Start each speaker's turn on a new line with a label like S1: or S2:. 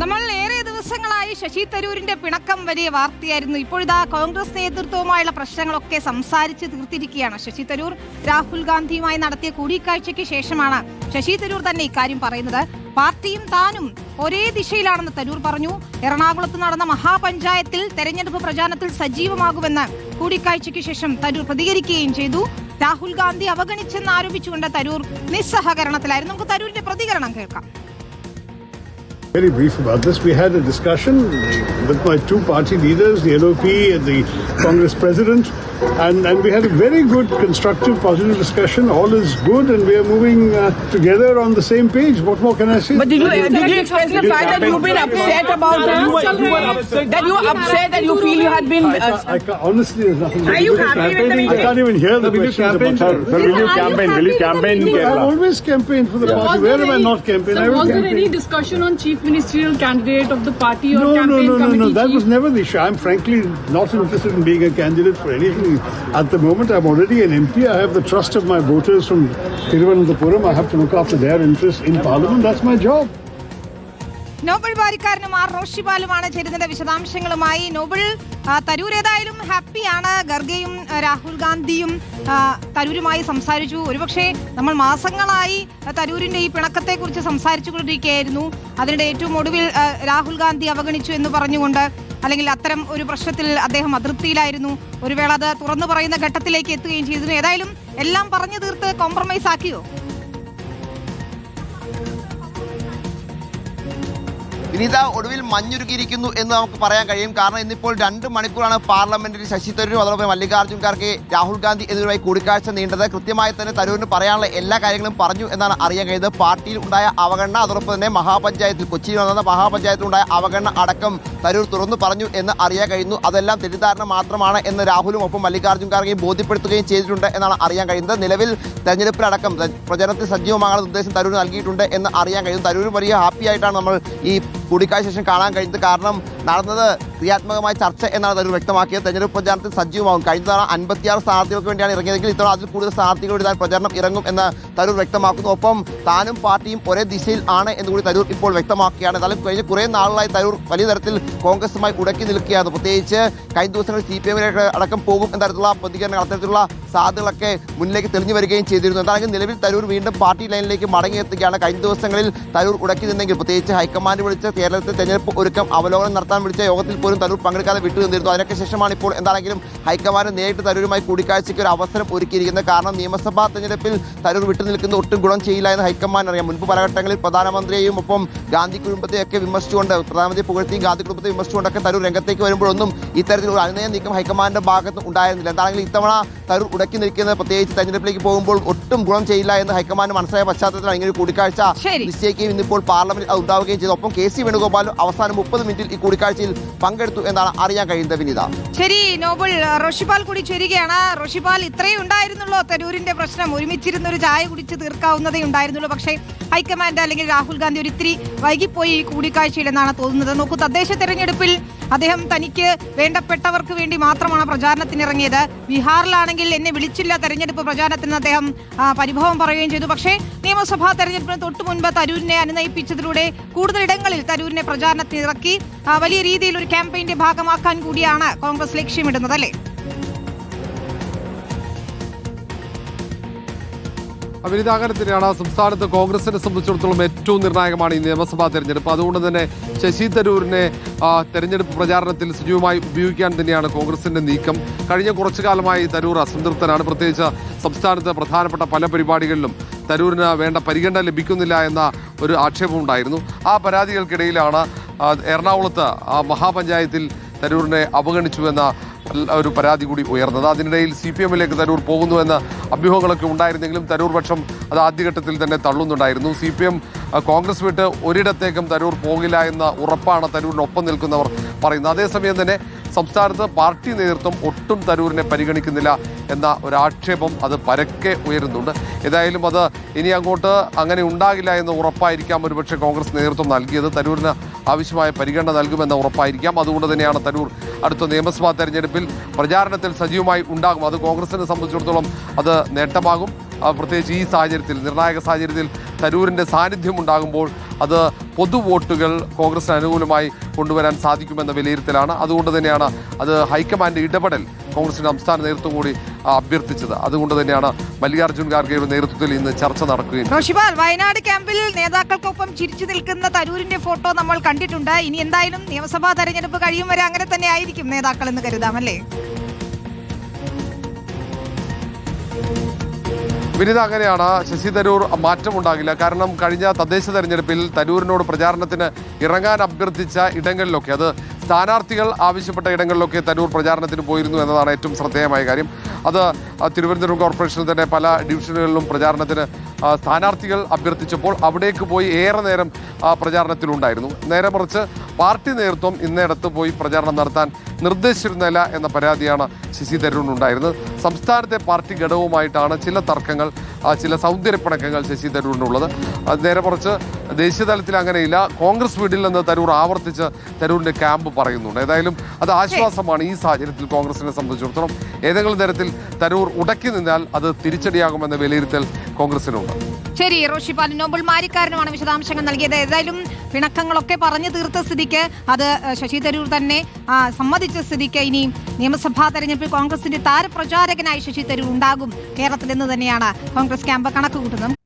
S1: നമ്മൾ ഏറെ ദിവസങ്ങളായി ശശി തരൂരിന്റെ പിണക്കം വലിയ വാർത്തയായിരുന്നു. ഇപ്പോഴിതാ കോൺഗ്രസ് നേതൃത്വവുമായുള്ള പ്രശ്നങ്ങളൊക്കെ സംസാരിച്ച് തീർത്തിരിക്കുകയാണ്. ശശി തരൂർ രാഹുൽ ഗാന്ധിയുമായി നടത്തിയ കൂടിക്കാഴ്ചയ്ക്ക് ശേഷമാണ് ശശി തരൂർ തന്നെ ഇക്കാര്യം പറയുന്നത്. പാർട്ടിയും താനും ഒരേ ദിശയിലാണെന്ന് തരൂർ പറഞ്ഞു. എറണാകുളത്ത് നടന്ന മഹാപഞ്ചായത്തിൽ തെരഞ്ഞെടുപ്പ് പ്രചാരണത്തിൽ സജീവമാകുമെന്ന് കൂടിക്കാഴ്ചയ്ക്ക് ശേഷം തരൂർ പ്രതികരിക്കുകയും ചെയ്തു. രാഹുൽ ഗാന്ധി അവഗണിച്ചെന്ന് ആരോപിച്ചുകൊണ്ട് തരൂർ നിസ്സഹകരണത്തിലായിരുന്നു. നമുക്ക് തരൂരിന്റെ പ്രതികരണം കേൾക്കാം.
S2: Very brief about this. We had a discussion with my two party leaders, the LOP and the Congress president, and, and we had a very good, constructive, positive discussion. All is good, and we are moving uh, together on the same page. What more can I say?
S3: But did you, did you express the fact that you've been upset about the,
S4: You were- you were upset.
S3: that you were upset that you feel you had been
S2: I,
S3: uh,
S2: I, I can't, honestly, there's nothing.
S4: Are you happy with the
S2: I can't even hear the
S4: Will you
S2: questions
S4: campaign,
S2: about
S4: sir?
S2: her.
S4: Sir, will you campaign? Will you campaign in
S2: I've always campaigned for the party. Where am I not campaigning? I
S5: So
S2: will
S5: was there any discussion on chief ministerial candidate of the party or
S2: No, no,
S5: campaign
S2: no, no,
S5: committee
S2: no. That was never the issue. I'm frankly not interested in being a candidate for anything. At the moment, I'm already an MP. I have the trust of my voters from Tiruvananthapuram. I have to look after their interests in Parliament. That's my job.
S1: Nobel വാരിക്കാരനും ആർ റോഷിപാലുമാണ് ചേരുന്നത്. വിശദാംശങ്ങളുമായി നോബൽ തരൂർ ഏതായാലും ഹാപ്പിയാണ്. ഗർഗയും രാഹുൽ ഗാന്ധിയും തരൂരുമായി സംസാരിച്ചു. ഒരുപക്ഷെ നമ്മൾ മാസങ്ങളായി തരൂരിന്റെ ഈ പിണക്കത്തെ കുറിച്ച് സംസാരിച്ചു കൊണ്ടിരിക്കുകയായിരുന്നു അതിനിടെ ഏറ്റവും ഒടുവിൽ രാഹുൽ ഗാന്ധി അവഗണിച്ചു എന്ന് പറഞ്ഞുകൊണ്ട് അല്ലെങ്കിൽ അത്തരം ഒരു പ്രശ്നത്തിൽ അദ്ദേഹം അതൃപ്തിയിലായിരുന്നു ഒരു വേള അത് തുറന്നു പറയുന്ന ഘട്ടത്തിലേക്ക് എത്തുകയും ചെയ്തിരുന്നു. ഏതായാലും എല്ലാം പറഞ്ഞു തീർത്ത് കോംപ്രമൈസ് ആക്കിയോ?
S6: വിനീത ഒടുവിൽ മഞ്ഞുരുക്കിയിരിക്കുന്നു എന്ന് നമുക്ക് പറയാൻ കഴിയും. കാരണം ഇന്നിപ്പോൾ രണ്ട് മണിക്കൂറാണ് പാർലമെന്റിൽ ശശി തരൂരും അതോടൊപ്പം മല്ലികാർജുൻ ഖാർഗെ രാഹുൽ ഗാന്ധി എന്നിവരുമായി കൂടിക്കാഴ്ച നീണ്ടത്. കൃത്യമായി തന്നെ തരൂരിന് പറയാനുള്ള എല്ലാ കാര്യങ്ങളും പറഞ്ഞു എന്നാണ് അറിയാൻ കഴിയുന്നത്. പാർട്ടിയിൽ ഉണ്ടായ അവഗണന അതോടൊപ്പം തന്നെ മഹാപഞ്ചായത്തിൽ കൊച്ചിയിൽ നടന്ന മഹാപഞ്ചായത്തിൽ ഉണ്ടായ അവഗണന അടക്കം തരൂർ തുറന്നു പറഞ്ഞു എന്ന് അറിയാൻ കഴിയുന്നു. അതെല്ലാം തെറ്റിദ്ധാരണ മാത്രമാണ് എന്ന് രാഹുലും ഒപ്പം മല്ലികാർജുൻ ഖാർഗെയും ബോധ്യപ്പെടുത്തുകയും ചെയ്തിട്ടുണ്ട് എന്നാണ് അറിയാൻ കഴിയുന്നത്. നിലവിൽ തെരഞ്ഞെടുപ്പിലടക്കം പ്രചരണത്തിൽ സജീവമാകാനുള്ള നിർദ്ദേശം തരൂർ നൽകിയിട്ടുണ്ട് എന്ന് അറിയാൻ കഴിയും. തരൂർ വലിയ ഹാപ്പിയായിട്ടാണ് നമ്മൾ ഈ കൂടിക്കാഴ്ച ശേഷം കാണാൻ കഴിഞ്ഞത് കാരണം നടന്നത് ക്രിയാത്മകമായ ചർച്ച എന്നാണ് തരൂർ വ്യക്തമാക്കിയത്. തെരഞ്ഞെടുപ്പ് പ്രചാരണത്തിൽ സജീവമാകും. കഴിഞ്ഞ തവണ അൻപത്തിയാറ് സ്ഥാനാർത്ഥികൾക്ക് വേണ്ടിയാണ് ഇറങ്ങിയതെങ്കിൽ ഇത്തവണ അതിൽ കൂടുതൽ സ്ഥാനാർത്ഥികൾ വേണ്ടി താൻ പ്രചാരണം ഇറങ്ങും എന്ന് തരൂർ വ്യക്തമാക്കുന്നു. ഒപ്പം താനും പാർട്ടിയും ഒരേ ദിശയിൽ ആണ് എന്ന് കൂടി തരൂർ ഇപ്പോൾ വ്യക്തമാക്കുകയാണ്. എന്നാലും കഴിഞ്ഞ കുറേ നാളുകളായി തരൂർ വലിയ തരത്തിൽ കോൺഗ്രസുമായി ഉടക്കി നിൽക്കുകയാണ്. പ്രത്യേകിച്ച് കഴിഞ്ഞ ദിവസങ്ങളിൽ സി പി എമ്മിലേക്ക് അടക്കം പോകും എന്ന തരത്തിലുള്ള പ്രതികരണങ്ങൾ അത്തരത്തിലുള്ള സാധ്യതകളൊക്കെ മുന്നിലേക്ക് തെളിഞ്ഞു വരികയും ചെയ്തിരുന്നു. എന്താണെങ്കിൽ നിലവിൽ തരൂർ വീണ്ടും പാർട്ടി ലൈനിലേക്ക് മടങ്ങിയെത്തുകയാണ്. കഴിഞ്ഞ ദിവസങ്ങളിൽ തരൂർ ഉടക്കി നിന്നെങ്കിൽ പ്രത്യേകിച്ച് ഹൈക്കമാൻഡ് വിളിച്ച കേരളത്തിൽ തെരഞ്ഞെടുപ്പ് ഒരുക്കം അവലോകനം നടത്താൻ വിളിച്ച യോഗത്തിൽ പോലും തരൂർ പങ്കെടുക്കാതെ വിട്ടു നിന്നിരുന്നു. അതിനൊക്കെ ശേഷമാണ് ഇപ്പോൾ എന്താണെങ്കിലും ഹൈക്കമാൻഡ് നേരിട്ട് തരൂരുമായി കൂടിക്കാഴ്ചയ്ക്ക് ഒരു അവസരം ഒരുക്കിയിരിക്കുന്നത്. കാരണം നിയമസഭാ തെരഞ്ഞെടുപ്പിൽ തരൂർ വിട്ടു നിൽക്കുന്ന ഒട്ടും ഗുണം ചെയ്യില്ല എന്ന് ഹൈക്കമാൻഡ് അറിയാം. മുൻപ് പലഘട്ടങ്ങളിൽ പ്രധാനമന്ത്രിയെയും ഒപ്പം ഗാന്ധി കുടുംബത്തെയൊക്കെ വിമർശിച്ചുകൊണ്ട് പ്രധാനമന്ത്രി പുകഴ്ത്തിയും ഗാന്ധി കുടുംബത്തെ വിമർശിച്ചുകൊണ്ടൊക്കെ തരൂർ രംഗത്തേക്ക് വരുമ്പോഴൊന്നും ഇത്തരത്തിലുള്ള അനുനയ നീക്കം ഹൈക്കമാൻഡിന്റെ ഭാഗത്ത് ഉണ്ടായിരുന്നില്ല. എന്താണെങ്കിലും ഇത്തവണ തരൂർ ഉടക്കി നിൽക്കുന്നത് പ്രത്യേകിച്ച് തെരഞ്ഞെടുപ്പിലേക്ക് പോകുമ്പോൾ ഒട്ടും ഗുണം ചെയ്യില്ല എന്ന് ഹൈക്കമാൻഡ് മനസ്സിലായ പശ്ചാത്തലത്തിൽ ഇങ്ങനെ ഒരു കൂടിക്കാഴ്ച നിശ്ചയിക്കുകയും ഇന്നിപ്പോൾ പാർലമെന്റിൽ അത് ഉണ്ടാവുകയും ചെയ്തു. ഒപ്പം കെ സി വേണുഗോപാലും അവസാനം മുപ്പത് മിനിറ്റിൽ ഈ കൂടിക്കാഴ്ചയിൽ പങ്കെടുത്തു എന്നാണ് അറിയാൻ കഴിയുന്നത് വിനീത.
S1: ശരി നോബിൾ റോഷിപാൽ കൂടി ചേരുകയാണ്. റോഷിപാൽ ഇത്രയും ഉണ്ടായിരുന്നുള്ളൂ തരൂരിന്റെ പ്രശ്നം. ഒരുമിച്ചിരുന്ന ഒരു ചായ കുടിച്ച് തീർക്കാവുന്നതേ ഉണ്ടായിരുന്നുള്ളൂ. പക്ഷേ ഹൈക്കമാൻഡ് അല്ലെങ്കിൽ രാഹുൽ ഗാന്ധി ഒരു ഇത്തിരി വൈകിപ്പോയി ഈ കൂടിക്കാഴ്ചയിലെന്നാണ് തോന്നുന്നത്. നോക്കൂ തദ്ദേശ തെരഞ്ഞെടുപ്പിൽ അദ്ദേഹം തനിക്ക് വേണ്ടപ്പെട്ടവർക്ക് വേണ്ടി മാത്രമാണ് പ്രചാരണത്തിന് ഇറങ്ങിയത് ബീഹാറിലാണെങ്കിൽ എന്നെ വിളിച്ചില്ല തെരഞ്ഞെടുപ്പ് പ്രചാരണത്തിന് അദ്ദേഹം പരിഭവം പറയുകയും ചെയ്തു. പക്ഷേ നിയമസഭാ തെരഞ്ഞെടുപ്പിന് തൊട്ടു മുൻപ് തരൂരിനെ അനുനയിപ്പിച്ചതിലൂടെ കൂടുതൽ ഇടങ്ങളിൽ തരൂരിനെ പ്രചാരണത്തിന് ഇറക്കി വലിയ രീതിയിൽ ഒരു ക്യാമ്പയിന്റെ ഭാഗമാക്കാൻ കൂടിയാണ് കോൺഗ്രസ് ലക്ഷ്യമിടുന്നത് അല്ലേ?
S7: അവിനിത അങ്ങനെ തന്നെയാണ് സംസ്ഥാനത്ത് കോൺഗ്രസിനെ സംബന്ധിച്ചിടത്തോളം ഏറ്റവും നിർണായകമാണ് ഈ നിയമസഭാ തെരഞ്ഞെടുപ്പ്. അതുകൊണ്ട് തന്നെ ശശി തരൂരിനെ തെരഞ്ഞെടുപ്പ് പ്രചാരണത്തിൽ സജീവമായി ഉപയോഗിക്കാൻ തന്നെയാണ് കോൺഗ്രസിന്റെ നീക്കം. കഴിഞ്ഞ കുറച്ചു കാലമായി തരൂർ അസംതൃപ്തനാണ്. പ്രത്യേകിച്ച് സംസ്ഥാനത്ത് പ്രധാനപ്പെട്ട പല പരിപാടികളിലും തരൂരിന് വേണ്ട പരിഗണന ലഭിക്കുന്നില്ല എന്ന ഒരു ആക്ഷേപമുണ്ടായിരുന്നു. ആ പരാതികൾക്കിടയിലാണ് എറണാകുളത്ത് മഹാപഞ്ചായത്തിൽ തരൂരിനെ അവഗണിച്ചുവെന്ന ഒരു പരാതി കൂടി ഉയർന്നത്. അതിനിടയിൽ സി പി എമ്മിലേക്ക് തരൂർ പോകുന്നുവെന്ന അഭ്യൂഹങ്ങളൊക്കെ ഉണ്ടായിരുന്നെങ്കിലും തരൂർ പക്ഷം അത് ആദ്യഘട്ടത്തിൽ തന്നെ തള്ളുന്നുണ്ടായിരുന്നു. സി പി എം കോൺഗ്രസ് വിട്ട് ഒരിടത്തേക്കും തരൂർ പോകില്ല എന്ന ഉറപ്പാണ് തരൂരിനൊപ്പം നിൽക്കുന്നവർ പറയുന്നത്. അതേസമയം തന്നെ സംസ്ഥാനത്ത് പാർട്ടി നേതൃത്വം ഒട്ടും തരൂരിനെ പരിഗണിക്കുന്നില്ല എന്ന ഒരാക്ഷേപം അത് പരക്കെ ഉയരുന്നുണ്ട്. ഏതായാലും അത് ഇനി അങ്ങോട്ട് അങ്ങനെ ഉണ്ടാകില്ല എന്ന് ഉറപ്പായിരിക്കാം ഒരുപക്ഷെ കോൺഗ്രസ് നേതൃത്വം നൽകിയത്. തരൂരിന് ആവശ്യമായ പരിഗണന നൽകുമെന്ന് ഉറപ്പായിരിക്കാം. അതുകൊണ്ട് തന്നെയാണ് തരൂർ അടുത്ത നിയമസഭാ തെരഞ്ഞെടുപ്പിൽ പ്രചാരണത്തിൽ സജീവമായി ഉണ്ടാകും. അത് കോൺഗ്രസിനെ സംബന്ധിച്ചിടത്തോളം അത് നേട്ടമാകും. പ്രത്യേകിച്ച് ഈ സാഹചര്യത്തിൽ നിർണായക സാഹചര്യത്തിൽ തരൂരിന്റെ സാന്നിധ്യം ഉണ്ടാകുമ്പോൾ അത് പൊതുവോട്ടുകൾ കോൺഗ്രസിന് അനുകൂലമായി കൊണ്ടുവരാൻ സാധിക്കുമെന്ന വിലയിരുത്തലാണ്. അതുകൊണ്ട് തന്നെയാണ് അത് ഹൈക്കമാൻഡ് ഇടപെടൽ കോൺഗ്രസിന്റെ സംസ്ഥാന നേതൃത്വം കൂടി അഭ്യർത്ഥിച്ചത്. അതുകൊണ്ട് തന്നെയാണ് മല്ലികാർജുൻ ഖാർഗെയുടെ നേതൃത്വത്തിൽ ഇന്ന് ചർച്ച നടക്കുകയും
S1: റോഷിബാൽ വയനാട് ക്യാമ്പിൽ നേതാക്കൾക്കൊപ്പം ചിരിച്ചു നിൽക്കുന്ന തരൂരിന്റെ ഫോട്ടോ നമ്മൾ കണ്ടിട്ടുണ്ട്. ഇനി എന്തായാലും നിയമസഭാ തെരഞ്ഞെടുപ്പ് കഴിയും വരെ അങ്ങനെ തന്നെ ആയിരിക്കും നേതാക്കൾ എന്ന് കരുതാം അല്ലേ?
S7: വിനിത അങ്ങനെയാണ് ശശി തരൂർ മാറ്റമുണ്ടാകില്ല കാരണം കഴിഞ്ഞ തദ്ദേശ തെരഞ്ഞെടുപ്പിൽ തരൂരിനോട് പ്രചാരണത്തിന് ഇറങ്ങാൻ അഭ്യർത്ഥിച്ച ഇടങ്ങളിലൊക്കെ അത് സ്ഥാനാർത്ഥികൾ ആവശ്യപ്പെട്ട ഇടങ്ങളിലൊക്കെ തരൂർ പ്രചാരണത്തിന് പോയിരുന്നു എന്നതാണ് ഏറ്റവും ശ്രദ്ധേയമായ കാര്യം. അത് തിരുവനന്തപുരം കോർപ്പറേഷനിൽ തന്നെ പല ഡിവിഷനുകളിലും പ്രചാരണത്തിന് സ്ഥാനാർത്ഥികൾ അഭ്യർത്ഥിച്ചപ്പോൾ അവിടേക്ക് പോയി ഏറെ നേരം പ്രചാരണത്തിലുണ്ടായിരുന്നു നേരെ മറിച്ച് പാർട്ടി നേതൃത്വം ഇന്നിടത്ത് പോയി പ്രചാരണം നടത്താൻ നിർദ്ദേശിച്ചിരുന്നില്ല എന്ന പരാതിയാണ് ശശി തരൂരിനുണ്ടായിരുന്നത് സംസ്ഥാനത്തെ പാർട്ടി ഘടകവുമായിട്ടാണ് ചില തർക്കങ്ങൾ ചില സൗന്ദര്യപ്പിണക്കങ്ങൾ ശശി തരൂരിനുള്ളത്. നേരെ മറിച്ച് ദേശീയ തലത്തിൽ അങ്ങനെയില്ല. കോൺഗ്രസ് വീട്ടിൽ നിന്ന് തരൂർ ആവർത്തിച്ച് തരൂരിന്റെ ക്യാമ്പ് പറയുന്നുണ്ട്. ഏതായാലും അത് ആശ്വാസമാണ് ഈ സാഹചര്യത്തിൽ കോൺഗ്രസിനെ സംബന്ധിച്ചിടത്തോളം. ഏതെങ്കിലും തരത്തിൽ തരൂർ ഉടക്കി നിന്നാൽ അത് തിരിച്ചടിയാകുമെന്ന വിലയിരുത്തൽ കോൺഗ്രസിനുണ്ട്.
S1: ശരി റോഷിപാൽ നോബിൾ മാരിക്കാരനുമാണ് വിശദാംശങ്ങൾ നൽകിയത്. ഏതായാലും പിണക്കങ്ങളൊക്കെ പറഞ്ഞു തീർത്ത സ്ഥിതിക്ക് അത് ശശി തരൂർ തന്നെ സമ്മതിച്ച സ്ഥിതിക്ക് ഇനി നിയമസഭാ തെരഞ്ഞെടുപ്പിൽ കോൺഗ്രസിന്റെ താരപ്രചാരകനായി ശശി തരൂർ ഉണ്ടാകും. കേരളത്തിൽ എന്ന് തന്നെയാണ് കോൺഗ്രസ് ക്യാമ്പ് കണക്ക് കൂട്ടുന്നത്